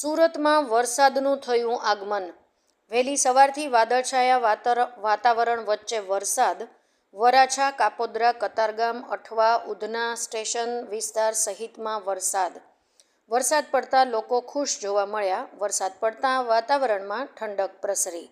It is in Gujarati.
સુરતમાં વરસાદનું થયું આગમન. વહેલી સવારથી વાદળછાયા વાતર, વાતાવરણ વચ્ચે વરસાદ. વરાછા, કાપોદ્રા, કતારગામ, અઠવા, ઉધના સ્ટેશન વિસ્તાર સહિતમાં વરસાદ. વરસાદ પડતા લોકો ખુશ જોવા મળ્યા. વરસાદ પડતા વાતાવરણમાં ઠંડક પ્રસરી.